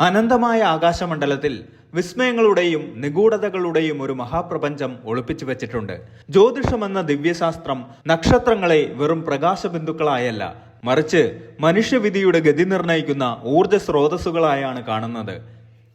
അനന്തമായ ആകാശമണ്ഡലത്തിൽ വിസ്മയങ്ങളുടെയും നിഗൂഢതകളുടെയും ഒരു മഹാപ്രപഞ്ചം ഒളിപ്പിച്ചു വെച്ചിട്ടുണ്ട്. ജ്യോതിഷമെന്ന ദിവ്യശാസ്ത്രം നക്ഷത്രങ്ങളെ വെറും പ്രകാശബിന്ദുക്കളായല്ല മറിച്ച് മനുഷ്യവിധിയുടെ ഗതി നിർണയിക്കുന്ന ഊർജ സ്രോതസ്സുകളായാണ് കാണുന്നത്.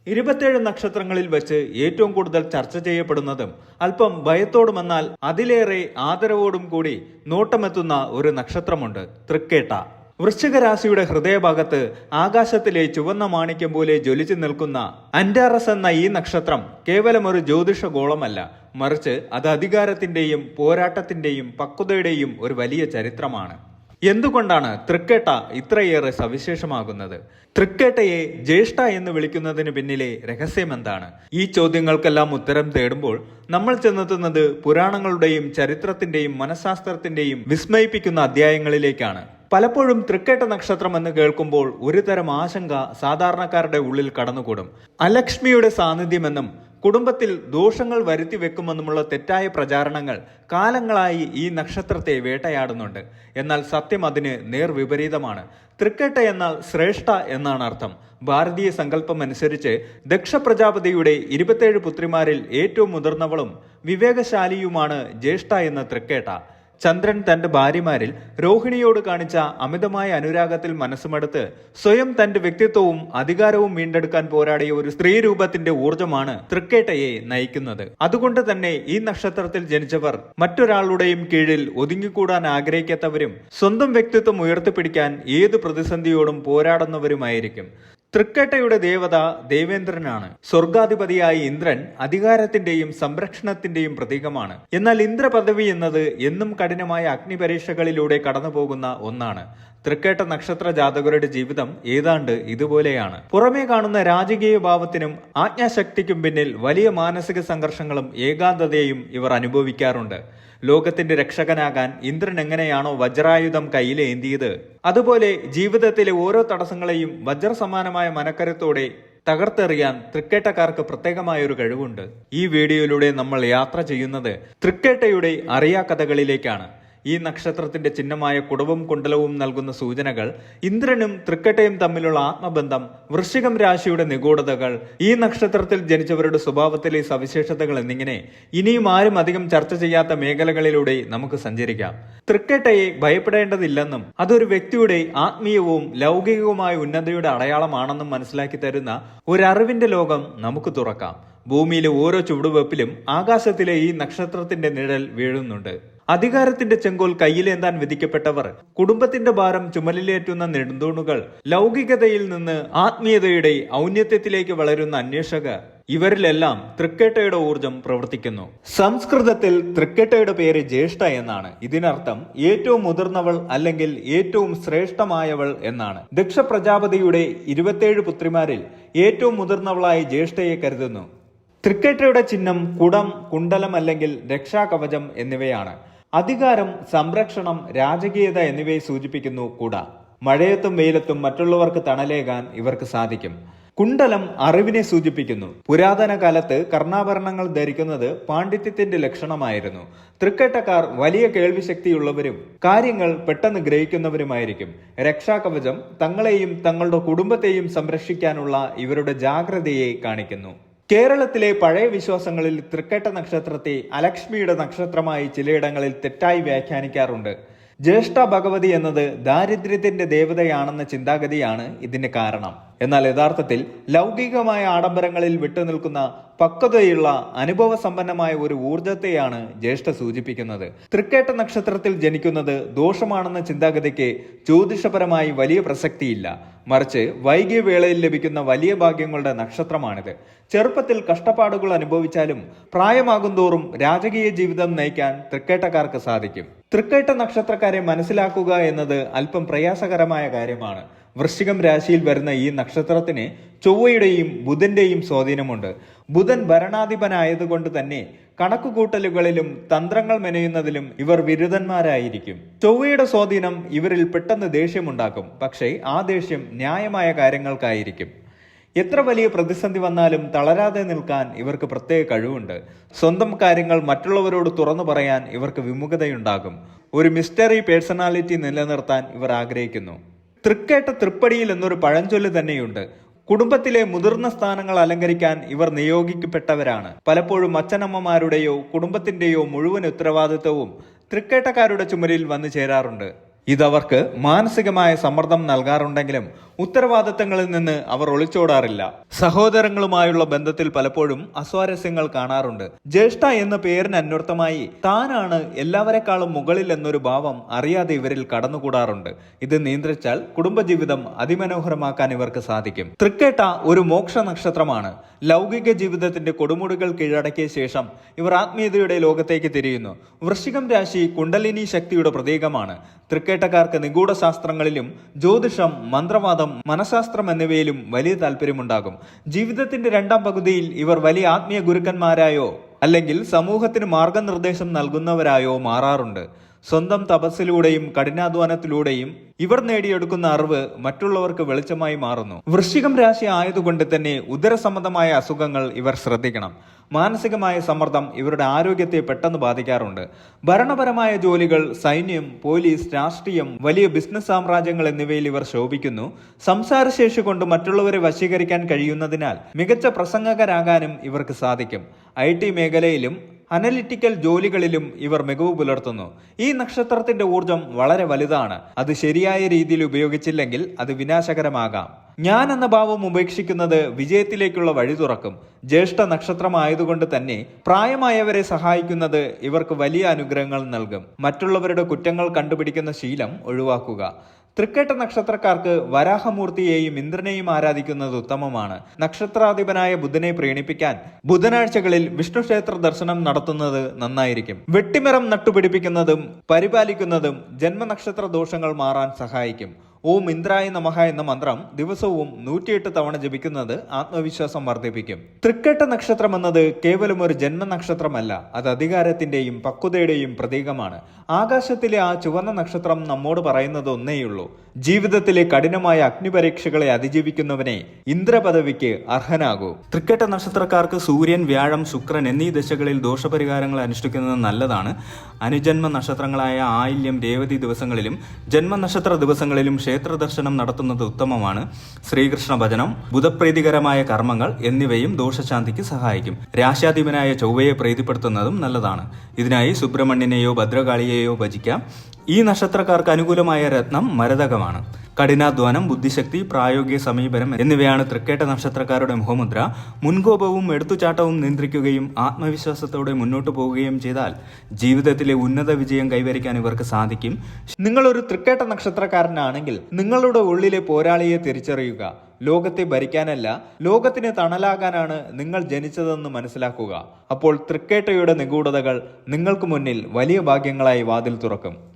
ഇരുപത്തേഴ് നക്ഷത്രങ്ങളിൽ വെച്ച് ഏറ്റവും കൂടുതൽ ചർച്ച ചെയ്യപ്പെടുന്നതും അല്പം ഭയത്തോടുമെന്നാൽ അതിലേറെ ആദരവോടും കൂടി നോട്ടമെത്തുന്ന ഒരു നക്ഷത്രമുണ്ട് തൃക്കേട്ട. വൃശ്ചിക രാശിയുടെ ഹൃദയഭാഗത്ത് ആകാശത്തിലെ ചുവന്ന മാണിക്യം പോലെ ജ്വലിച്ചു നിൽക്കുന്ന അൻഡാറസ് എന്ന ഈ നക്ഷത്രം കേവലം ഒരു ജ്യോതിഷ ഗോളമല്ല. മറിച്ച് അത് അധികാരത്തിന്റെയും പോരാട്ടത്തിന്റെയും പക്വതയുടെയും ഒരു വലിയ ചരിത്രമാണ്. എന്തുകൊണ്ടാണ് തൃക്കേട്ട ഇത്രയേറെ സവിശേഷമാകുന്നത്? തൃക്കേട്ടയെ ജ്യേഷ്ഠ എന്ന് വിളിക്കുന്നതിന് പിന്നിലെ രഹസ്യം എന്താണ്? ഈ ചോദ്യങ്ങൾക്കെല്ലാം ഉത്തരം തേടുമ്പോൾ നമ്മൾ ചെന്നെത്തുന്നത് പുരാണങ്ങളുടെയും ചരിത്രത്തിന്റെയും മനഃശാസ്ത്രത്തിന്റെയും വിസ്മയിപ്പിക്കുന്ന അധ്യായങ്ങളിലേക്കാണ്. പലപ്പോഴും തൃക്കേട്ട നക്ഷത്രം എന്ന് കേൾക്കുമ്പോൾ ഒരുതരം ആശങ്ക സാധാരണക്കാരുടെ ഉള്ളിൽ കടന്നുകൂടും. അലക്ഷ്മിയുടെ സാന്നിധ്യമെന്നും കുടുംബത്തിൽ ദോഷങ്ങൾ വരുത്തി വെക്കുമെന്നുമുള്ള തെറ്റായ പ്രചാരണങ്ങൾ കാലങ്ങളായി ഈ നക്ഷത്രത്തെ വേട്ടയാടുന്നുണ്ട്. എന്നാൽ സത്യം അതിന് നേർവിപരീതമാണ് തൃക്കേട്ട എന്നാൽ ശ്രേഷ്ഠ എന്നാണ് അർത്ഥം. ഭാരതീയ സങ്കല്പം അനുസരിച്ച് ദക്ഷ പ്രജാപതിയുടെ ഇരുപത്തേഴ് പുത്രിമാരിൽ ഏറ്റവും മുതിർന്നവളും വിവേകശാലിയുമാണ് ജ്യേഷ്ഠ എന്ന തൃക്കേട്ട. ചന്ദ്രൻ തന്റെ ഭാര്യമാരിൽ രോഹിണിയോട് കാണിച്ച അമിതമായ അനുരാഗത്തിൽ മനസ്സുമെടുത്ത് സ്വയം തന്റെ വ്യക്തിത്വവും അധികാരവും വീണ്ടെടുക്കാൻ പോരാടിയ ഒരു സ്ത്രീ രൂപത്തിന്റെ ഊർജമാണ് തൃക്കേട്ടയെ നയിക്കുന്നത്. അതുകൊണ്ട് തന്നെ ഈ നക്ഷത്രത്തിൽ ജനിച്ചവർ മറ്റൊരാളുടെയും കീഴിൽ ഒതുങ്ങിക്കൂടാൻ ആഗ്രഹിക്കാത്തവരും സ്വന്തം വ്യക്തിത്വം ഉയർത്തിപ്പിടിക്കാൻ ഏത് പ്രതിസന്ധിയോടും പോരാടുന്നവരുമായിരിക്കും. തൃക്കേട്ടയുടെ ദേവത ദേവേന്ദ്രനാണ്. സ്വർഗാധിപതിയായ ഇന്ദ്രൻ അധികാരത്തിന്റെയും സംരക്ഷണത്തിന്റെയും പ്രതീകമാണ്. എന്നാൽ ഇന്ദ്രപദവി എന്നത് എന്നും കഠിനമായ അഗ്നിപരീക്ഷകളിലൂടെ കടന്നുപോകുന്ന ഒന്നാണ്. തൃക്കേട്ട നക്ഷത്ര ജാതകരുടെ ജീവിതം ഏതാണ്ട് ഇതുപോലെയാണ്. പുറമേ കാണുന്ന രാജകീയ ഭാവത്തിനും ആജ്ഞാശക്തിക്കും പിന്നിൽ വലിയ മാനസിക സംഘർഷങ്ങളും ഏകാന്തതയും ഇവർ അനുഭവിക്കാറുണ്ട്. ലോകത്തിന്റെ രക്ഷകനാകാൻ ഇന്ദ്രൻ എങ്ങനെയാണോ വജ്രായുധം കയ്യിലേന്തിയത് അതുപോലെ ജീവിതത്തിലെ ഓരോ തടസ്സങ്ങളെയും വജ്രസമാനമായ മനക്കരത്തോടെ തകർത്തെറിയാൻ തൃക്കേട്ടക്കാർക്ക് പ്രത്യേകമായ ഒരു കഴിവുണ്ട്. ഈ വീഡിയോയിലൂടെ നമ്മൾ യാത്ര ചെയ്യുന്നത് തൃക്കേട്ടയുടെ അറിയാ കഥകളിലേക്കാണ്. ഈ നക്ഷത്രത്തിന്റെ ചിഹ്നമായ കുടവും കുണ്ടലവും നൽകുന്ന സൂചനകൾ ഇന്ദ്രനും തൃക്കട്ടയും തമ്മിലുള്ള ആത്മബന്ധം വൃശ്ചികം രാശിയുടെ നിഗൂഢതകൾ ഈ നക്ഷത്രത്തിൽ ജനിച്ചവരുടെ സ്വഭാവത്തിലെ സവിശേഷതകൾ എന്നിങ്ങനെ ഇനിയും ആരും അധികം ചർച്ച ചെയ്യാത്ത മേഖലകളിലൂടെ നമുക്ക് സഞ്ചരിക്കാം. തൃക്കട്ടയെ ഭയപ്പെടേണ്ടതില്ലെന്നും അതൊരു വ്യക്തിയുടെ ആത്മീയവും ലൗകികവുമായ ഉന്നതയുടെ അടയാളമാണെന്നും മനസ്സിലാക്കി തരുന്ന ഒരറിവിന്റെ ലോകം നമുക്ക് തുറക്കാം. ഭൂമിയിലെ ഓരോ ചുവടുവെപ്പിലും ആകാശത്തിലെ ഈ നക്ഷത്രത്തിന്റെ നിഴൽ വീഴുന്നുണ്ട്. അധികാരത്തിന്റെ ചെങ്കോൽ കയ്യിലേന്താൻ വിധിക്കപ്പെട്ടവർ കുടുംബത്തിന്റെ ഭാരം ചുമലിലേറ്റുന്ന നെടുന്തൂണുകൾ ലൗകികതയിൽ നിന്ന് ആത്മീയതയുടെ ഔന്നത്യത്തിലേക്ക് വളരുന്ന അന്വേഷകർ ഇവരിലെല്ലാം തൃക്കേട്ടയുടെ ഊർജം പ്രവർത്തിക്കുന്നു. സംസ്കൃതത്തിൽ തൃക്കേട്ടയുടെ പേര് ജ്യേഷ്ഠ എന്നാണ്. ഇതിനർത്ഥം ഏറ്റവും മുതിർന്നവൾ അല്ലെങ്കിൽ ഏറ്റവും ശ്രേഷ്ഠമായവൾ എന്നാണ്. ദക്ഷ പ്രജാപതിയുടെ ഇരുപത്തേഴ് പുത്രിമാരിൽ ഏറ്റവും മുതിർന്നവളായി ജ്യേഷ്ഠയെ കരുതുന്നു. തൃക്കേട്ടയുടെ ചിഹ്നം കുടം കുണ്ടലം അല്ലെങ്കിൽ രക്ഷാകവചം എന്നിവയാണ്. അധികാരം സംരക്ഷണം രാജകീയത എന്നിവയെ സൂചിപ്പിക്കുന്നു കൂടാ. മഴയത്തും വെയിലത്തും മറ്റുള്ളവർക്ക് തണലേകാൻ ഇവർക്ക് സാധിക്കും. കുണ്ടലം അറിവിനെ സൂചിപ്പിക്കുന്നു. പുരാതന കാലത്ത് കർണാഭരണങ്ങൾ ധരിക്കുന്നത് പാണ്ഡിത്യത്തിന്റെ ലക്ഷണമായിരുന്നു. തൃക്കേട്ടക്കാർ വലിയ കേൾവിശക്തിയുള്ളവരും കാര്യങ്ങൾ പെട്ടെന്ന് ഗ്രഹിക്കുന്നവരുമായിരിക്കും. രക്ഷാകവചം തങ്ങളെയും തങ്ങളുടെ കുടുംബത്തെയും സംരക്ഷിക്കാനുള്ള ഇവരുടെ ജാഗ്രതയെ കാണിക്കുന്നു. കേരളത്തിലെ പഴയ വിശ്വാസങ്ങളിൽ തൃക്കേട്ട നക്ഷത്രത്തെ അലക്ഷ്മിയുടെ നക്ഷത്രമായി ചിലയിടങ്ങളിൽ തെറ്റായി വ്യാഖ്യാനിക്കാറുണ്ട്. ജ്യേഷ്ഠ ഭഗവതി എന്നത് ദാരിദ്ര്യത്തിന്റെ ദേവതയാണെന്ന ചിന്താഗതിയാണ് ഇതിന് കാരണം. എന്നാൽ യഥാർത്ഥത്തിൽ ലൗകികമായ ആഡംബരങ്ങളിൽ വിട്ടുനിൽക്കുന്ന പക്വതയുള്ള അനുഭവ സമ്പന്നമായ ഒരു ഊർജത്തെയാണ് ജ്യേഷ്ഠ സൂചിപ്പിക്കുന്നത്. തൃക്കേട്ട നക്ഷത്രത്തിൽ ജനിക്കുന്നത് ദോഷമാണെന്ന ചിന്താഗതിക്ക് ജ്യോതിഷപരമായി വലിയ പ്രസക്തിയില്ല. മറിച്ച് വൈകിയ വേളയിൽ ലഭിക്കുന്ന വലിയ ഭാഗ്യങ്ങളുടെ നക്ഷത്രമാണിത്. ചെറുപ്പത്തിൽ കഷ്ടപ്പാടുകൾ അനുഭവിച്ചാലും പ്രായമാകും തോറും രാജകീയ ജീവിതം നയിക്കാൻ തൃക്കേട്ടക്കാർക്ക് സാധിക്കും. തൃക്കേട്ട നക്ഷത്രക്കാരെ മനസ്സിലാക്കുക എന്നത് അല്പം പ്രയാസകരമായ കാര്യമാണ്. വൃശ്ചികം രാശിയിൽ വരുന്ന ഈ നക്ഷത്രത്തിന് ചൊവ്വയുടെയും ബുധന്റെയും സ്വാധീനമുണ്ട്. ബുധൻ ഭരണാധിപനായതുകൊണ്ട് തന്നെ കണക്കുകൂട്ടലുകളിലും തന്ത്രങ്ങൾ മെനയുന്നതിലും ഇവർ വിരുദ്ധന്മാരായിരിക്കും. ചൊവ്വയുടെ സ്വാധീനം ഇവരിൽ പെട്ടെന്ന് ദേഷ്യമുണ്ടാക്കും. പക്ഷേ ആ ദേഷ്യം ന്യായമായ കാര്യങ്ങൾക്കായിരിക്കും. എത്ര വലിയ പ്രതിസന്ധി വന്നാലും തളരാതെ നിൽക്കാൻ ഇവർക്ക് പ്രത്യേക കഴിവുണ്ട്. സ്വന്തം കാര്യങ്ങൾ മറ്റുള്ളവരോട് തുറന്നു പറയാൻ ഇവർക്ക് വിമുഖതയുണ്ടാകും. ഒരു മിസ്റ്ററി പേഴ്സണാലിറ്റി നിലനിർത്താൻ ഇവർ ആഗ്രഹിക്കുന്നു. തൃക്കേട്ട തൃപ്പടിയിൽ എന്നൊരു പഴഞ്ചൊല്ല് തന്നെയുണ്ട്. കുടുംബത്തിലെ മുതിർന്ന സ്ഥാനങ്ങൾ അലങ്കരിക്കാൻ ഇവർ നിയോഗിക്കപ്പെട്ടവരാണ്. പലപ്പോഴും അച്ഛനമ്മമാരുടെയോ കുടുംബത്തിന്റെയോ മുഴുവൻ ഉത്തരവാദിത്വവും തൃക്കേട്ടക്കാരുടെ ചുമരിൽ വന്നു ചേരാറുണ്ട്. ഇതവർക്ക് മാനസികമായ സമ്മർദ്ദം നൽകാറുണ്ടെങ്കിലും ഉത്തരവാദിത്തങ്ങളിൽ നിന്ന് അവർ ഒളിച്ചോടാറില്ല. സഹോദരങ്ങളുമായുള്ള ബന്ധത്തിൽ പലപ്പോഴും അസ്വാരസ്യങ്ങൾ കാണാറുണ്ട്. ജ്യേഷ്ഠ എന്ന പേരിന് അന്വർത്ഥമായി താനാണ് എല്ലാവരെക്കാളും മുകളിൽ എന്നൊരു ഭാവം അറിയാതെ ഇവരിൽ കടന്നുകൂടാറുണ്ട്. ഇത് നിയന്ത്രിച്ചാൽ കുടുംബജീവിതം അതിമനോഹരമാക്കാൻ ഇവർക്ക് സാധിക്കും. തൃക്കേട്ട ഒരു മോക്ഷ നക്ഷത്രമാണ്. ലൗകിക ജീവിതത്തിന്റെ കൊടുമുടികൾ കീഴടക്കിയ ശേഷം ഇവർ ആത്മീയതയുടെ ലോകത്തേക്ക് തിരിയുന്നു. വൃശ്ചികം രാശി കുണ്ടലിനി ശക്തിയുടെ പ്രതീകമാണ്. തൃക്കേട്ടക്കാർക്ക് നിഗൂഢ ശാസ്ത്രങ്ങളിലും ജ്യോതിഷം മന്ത്രവാദം മനഃശാസ്ത്രം എന്നിവയിലും വലിയ താല്പര്യമുണ്ടാകും. ജീവിതത്തിന്റെ രണ്ടാം പകുതിയിൽ ഇവർ വലിയ ആത്മീയ ഗുരുക്കന്മാരായോ അല്ലെങ്കിൽ സമൂഹത്തിന് മാർഗനിർദ്ദേശം നൽകുന്നവരായോ മാറാറുണ്ട്. സ്വന്തം തപസ്സിലൂടെയും കഠിനാധ്വാനത്തിലൂടെയും ഇവർ നേടിയെടുക്കുന്ന അറിവ് മറ്റുള്ളവർക്ക് വെളിച്ചമായി മാറുന്നു. വൃശ്ചികം രാശി ആയതുകൊണ്ട് തന്നെ ഉദരസംബന്ധമായ അസുഖങ്ങൾ ഇവർ ശ്രദ്ധിക്കണം. മാനസികമായ സമ്മർദ്ദം ഇവരുടെ ആരോഗ്യത്തെ പെട്ടെന്ന് ബാധിക്കാറുണ്ട്. ഭരണപരമായ ജോലികൾ സൈന്യം പോലീസ് രാഷ്ട്രീയം വലിയ ബിസിനസ് സാമ്രാജ്യങ്ങൾ എന്നിവയിൽ ഇവർ ശോഭിക്കുന്നു. സംസാരശേഷി കൊണ്ട് മറ്റുള്ളവരെ വശീകരിക്കാൻ കഴിയുന്നതിനാൽ മികച്ച പ്രസംഗകരാകാനും ഇവർക്ക് സാധിക്കും. ഐ മേഖലയിലും അനലിറ്റിക്കൽ ജോലികളിലും ഇവർ മികവ് പുലർത്തുന്നു. ഈ നക്ഷത്രത്തിന്റെ ഊർജം വളരെ വലുതാണ്. അത് ശരിയായ രീതിയിൽ ഉപയോഗിച്ചില്ലെങ്കിൽ അത് വിനാശകരമാകാം. ഞാൻ എന്ന ഭാവം ഉപേക്ഷിക്കുന്നത് വിജയത്തിലേക്കുള്ള വഴി തുറക്കും. ജ്യേഷ്ഠ നക്ഷത്രമായതുകൊണ്ട് തന്നെ പ്രായമായവരെ സഹായിക്കുന്നത് ഇവർക്ക് വലിയ അനുഗ്രഹങ്ങൾ നൽകും. മറ്റുള്ളവരുടെ കുറ്റങ്ങൾ കണ്ടുപിടിക്കുന്ന ശീലം ഒഴിവാക്കുക. തൃക്കേട്ട നക്ഷത്രക്കാർക്ക് വരാഹമൂർത്തിയെയും ഇന്ദ്രനെയും ആരാധിക്കുന്നത് ഉത്തമമാണ്. നക്ഷത്രാധിപനായ ബുധനെ പ്രീണിപ്പിക്കാൻ ബുധനാഴ്ചകളിൽ വിഷ്ണു ക്ഷേത്ര ദർശനം നടത്തുന്നത് നന്നായിരിക്കും. വെട്ടിമരം നട്ടുപിടിപ്പിക്കുന്നതും പരിപാലിക്കുന്നതും ജന്മനക്ഷത്ര ദോഷങ്ങൾ മാറാൻ സഹായിക്കും. ഓം ഇന്ദ്രായ നമഹ എന്ന മന്ത്രം ദിവസവും നൂറ്റിയെട്ട് തവണ ജപിക്കുന്നത് ആത്മവിശ്വാസം വർദ്ധിപ്പിക്കും. തൃക്കേട്ട നക്ഷത്രം എന്നത് കേവലം ഒരു ജന്മനക്ഷത്രമല്ല അത് അധികാരത്തിന്റെയും പക്വതയുടെയും പ്രതീകമാണ്. ആകാശത്തിലെ ആ ചുവന്ന നക്ഷത്രം നമ്മോട് പറയുന്നത് ഒന്നേയുള്ളൂ. ജീവിതത്തിലെ കഠിനമായ അഗ്നിപരീക്ഷകളെ അതിജീവിക്കുന്നവനെ ഇന്ദ്രപദവിക്ക് അർഹനാകൂ. തൃക്കേട്ട നക്ഷത്രക്കാർക്ക് സൂര്യൻ വ്യാഴം ശുക്രൻ എന്നീ ദശകളിൽ ദോഷപരിഹാരങ്ങൾ അനുഷ്ഠിക്കുന്നത് നല്ലതാണ്. അനുജന്മ നക്ഷത്രങ്ങളായ ആയില്യം രേവതി ദിവസങ്ങളിലും ജന്മനക്ഷത്ര ദിവസങ്ങളിലും ക്ഷേത്ര ദർശനം നടത്തുന്നത് ഉത്തമമാണ്. ശ്രീകൃഷ്ണ ഭജനം ബുധപ്രീതികരമായ കർമ്മങ്ങൾ എന്നിവയും ദോഷശാന്തിക്ക് സഹായിക്കും. രാശാധിപനായ ചൊവ്വയെ പ്രീതിപ്പെടുത്തുന്നതും നല്ലതാണ്. ഇതിനായി സുബ്രഹ്മണ്യനെയോ ഭദ്രകാളിയെയോ ഭജിക്കാം. ഈ നക്ഷത്രക്കാർക്ക് അനുകൂലമായ രത്നം മരതകമാണ്. കഠിനാധ്വാനം ബുദ്ധിശക്തി പ്രായോഗിക സമീപനം എന്നിവയാണ് തൃക്കേട്ട നക്ഷത്രക്കാരുടെ മുഖമുദ്ര. മുൻകോപവും എടുത്തുചാട്ടവും നിയന്ത്രിക്കുകയും ആത്മവിശ്വാസത്തോടെ മുന്നോട്ട് പോവുകയും ചെയ്താൽ ജീവിതത്തിലെ ഉന്നത വിജയം കൈവരിക്കാൻ ഇവർക്ക് സാധിക്കും. നിങ്ങളൊരു തൃക്കേട്ട നക്ഷത്രക്കാരനാണെങ്കിൽ നിങ്ങളുടെ ഉള്ളിലെ പോരാളിയെ തിരിച്ചറിയുക. ലോകത്തെ ഭരിക്കാനല്ല ലോകത്തിന് തണലാകാനാണ് നിങ്ങൾ ജനിച്ചതെന്ന് മനസ്സിലാക്കുക. അപ്പോൾ തൃക്കേട്ടയുടെ നിഗൂഢതകൾ നിങ്ങൾക്ക് മുന്നിൽ വലിയ ഭാഗ്യങ്ങളായി വാതിൽ തുറക്കും.